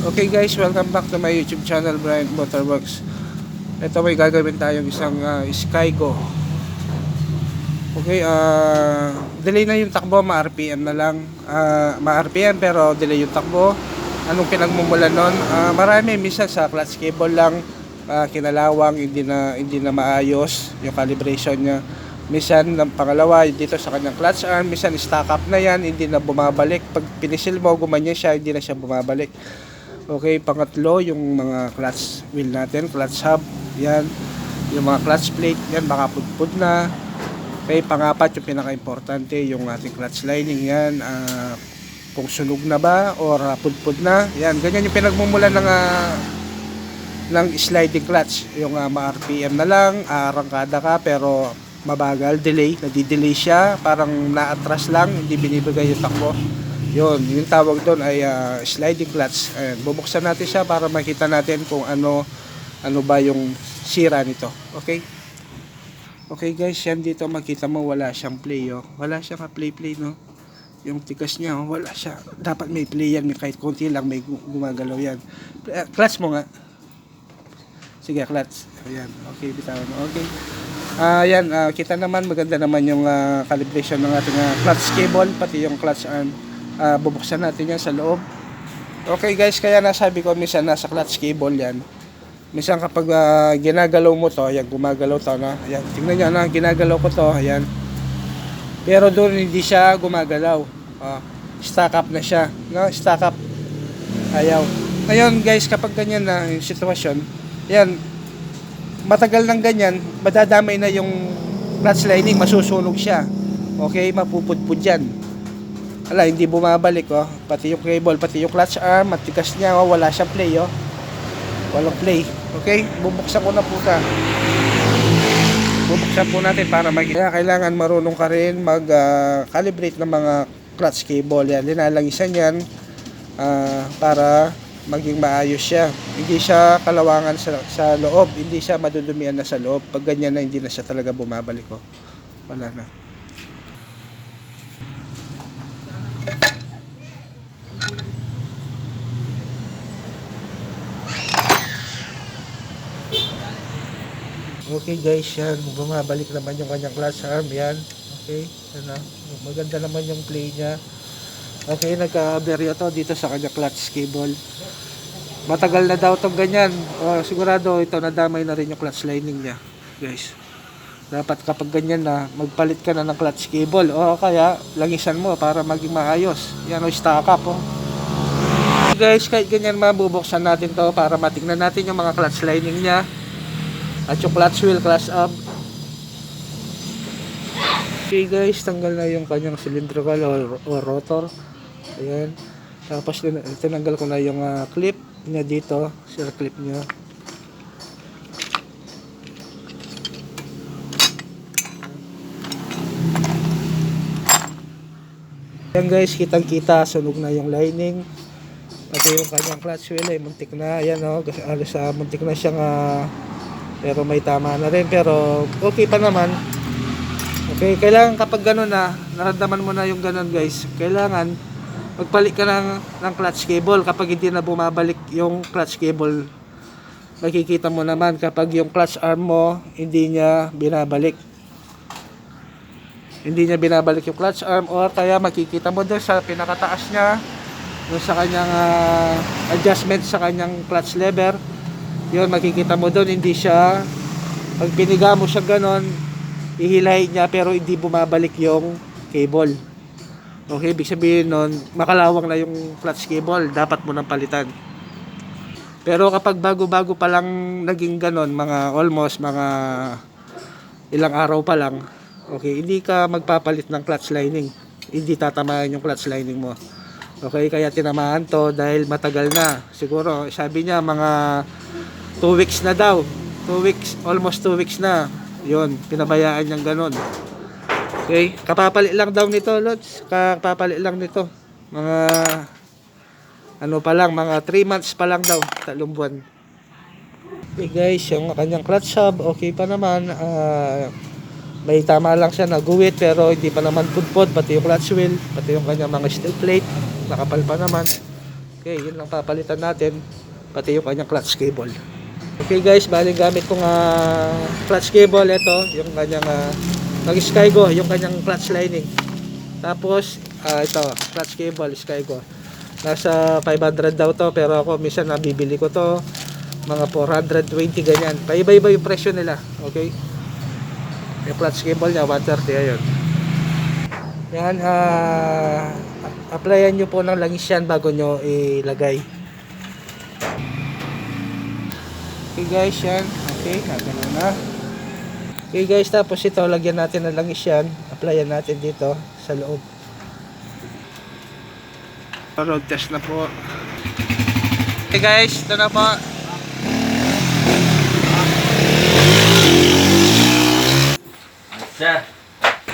Okay guys, welcome back to my YouTube channel, Brian Motorworks. Ito may gagawin tayong isang uh, Skygo. Okay, ah delay na yung takbo, ma-RPM na lang. Ah, ma-RPM pero delay yung takbo. Anong pinagmumulan nun? Ah, marami, minsan sa clutch cable lang, ah, kinalawang, hindi na, hindi na maayos yung calibration niya. Minsan, ng pangalawa, dito sa kanyang clutch arm, minsan stock up na yan, hindi na bumabalik. Pag pinisil mo, gumanyan siya, hindi na siya bumabalik. Okay, pangatlo, yung mga clutch wheel natin, clutch hub, yan. Yung mga clutch plate, yan, baka pudpud na. Okay, pangapat, yung pinaka-importante, yung ating clutch lining, yan. ah, kung sunog na ba, or ah, pudpud na, yan. Ganyan yung pinagmumulan ng ah, ng sliding clutch. Yung uh, ma-RPM na lang, arangkada ka, pero mabagal, delay, nadidelay siya, parang na-atras lang, hindi binibigay yung takbo. Yun, yung tawag doon ay ah, sliding clutch. Ayan, bubuksan natin siya para makita natin kung ano ano ba yung sira nito. Okay? Okay guys, yan dito makita mo wala siyang play oh. Wala siyang play play no. Yung tikas niya oh, wala siya. Dapat may play yan, may kahit konti lang may gu- gumagalaw yan. Eh, Clutch mo nga. Sige, clutch. Ayan. Okay, bitawan mo. Okay. Ah, yan, ah, kita naman maganda naman yung ah, calibration ng ating ah, clutch cable pati yung clutch arm. Ah, bubuksan natin yan sa loob. Okay guys, kaya nasabi ko minsan nasa clutch cable yan. Minsan kapag ah, ginagalaw mo to, ayan, gumagalaw to na. Ayan, tingnan nyo na, ginagalaw ko to, ayan. Pero doon hindi siya gumagalaw. Ah, stock up na siya. No, stock up. Ayaw. Ngayon guys, kapag ganyan na yung sitwasyon, yan, matagal ng ganyan, madadamay na yung clutch lining, masusunog siya. Okay, mapupudpud yan. Ala, hindi bumabalik, oh. Pati yung cable, pati yung clutch arm, matigas niya, oh. Wala siyang play, oh. Walang play. Okay, bubuksan ko na po ta. Bubuksan po natin para mag Kaya kailangan marunong ka rin mag-calibrate ng mga clutch cable. Yan, linalangisan yan ah, para maging maayos siya. Hindi siya kalawangan sa, sa loob, hindi siya madudumian na sa loob. Pag ganyan na, hindi na siya talaga bumabalik. Oh. Wala na. Okay guys, yan. Bumabalik naman yung kanyang clutch arm. Yan. Okay. Na. Maganda naman yung play niya. Okay, nagka-aberya to dito sa kanyang clutch cable. Matagal na daw tong ganyan. O, sigurado ito nadamay na rin yung clutch lining niya. Guys. Dapat kapag ganyan na, magpalit ka na ng clutch cable. O kaya, langisan mo para maging maayos. Yan o, stock up o. Guys, kahit ganyan mabubuksan natin to para matingnan natin yung mga clutch lining niya. At yung clutch wheel, clutch up. Okay guys, tanggal na yung kanyang cylindrical or, or rotor. Ayan. Tapos tin- tinanggal ko na yung ah, clip niya dito. Sir clip niya. Ayan guys, kitang kita, sunog na yung lining. Pati yung kanyang clutch wheel ay muntik na. Ayan o, oh, alos sa muntik na siyang ah, pero may tama na rin. Pero okay pa naman. Okay, kailangan kapag gano'n na, naramdaman mo na yung gano'n guys, kailangan magpalit ka ng, ng clutch cable kapag hindi na bumabalik yung clutch cable. Makikita mo naman kapag yung clutch arm mo, hindi niya binabalik. Hindi niya binabalik yung clutch arm or kaya makikita mo doon sa pinakataas niya, doon sa kanyang ah, adjustment sa kanyang clutch lever, yun makikita mo doon hindi siya pag piniga mo siya ganon ihilahin niya pero hindi bumabalik yung cable. Okay ibig sabihin nun makalawang na yung clutch cable dapat mo nang palitan. Pero kapag bago-bago pa lang naging ganon mga almost mga ilang araw pa lang okay hindi ka magpapalit ng clutch lining hindi tatamaan yung clutch lining mo okay kaya tinamaan to dahil matagal na siguro sabi niya mga 2 weeks na daw. 2 weeks, almost 2 weeks na. Yun, pinabayaan niyang ganun. Okay, kapapalit lang daw nito, Lods. Kapapalit lang nito. Mga ano pa lang, mga 3 months pa lang daw, tatlong buwan. Okay guys, yung kanyang clutch hub, okay pa naman. Ah, may tama lang siya na guwit pero hindi pa naman pudpod pati yung clutch wheel, pati yung kanyang mga steel plate, nakapal pa naman. Okay, yun lang papalitan natin. Pati yung kanyang clutch cable. Okay guys, bali gamit kong ah, clutch cable. Ito, yung kanyang uh, Skygo, yung kanyang clutch lining. Tapos, ah, ito, clutch cable, Skygo. Nasa 500 daw to, pero ako minsan nabibili ko to mga 420 ganyan. Paiba-iba yung presyo nila. Okay? Yung clutch cable niya, 130 ayun. Yan, ah, applyan nyo po ng langis yan bago nyo ilagay. Okay guys, yan. Okay, nagano na. Okay guys, tapos ito, lagyan natin ng langis yan. Applyan natin dito sa loob. Road test na po. Okay guys, ito na po. Sir,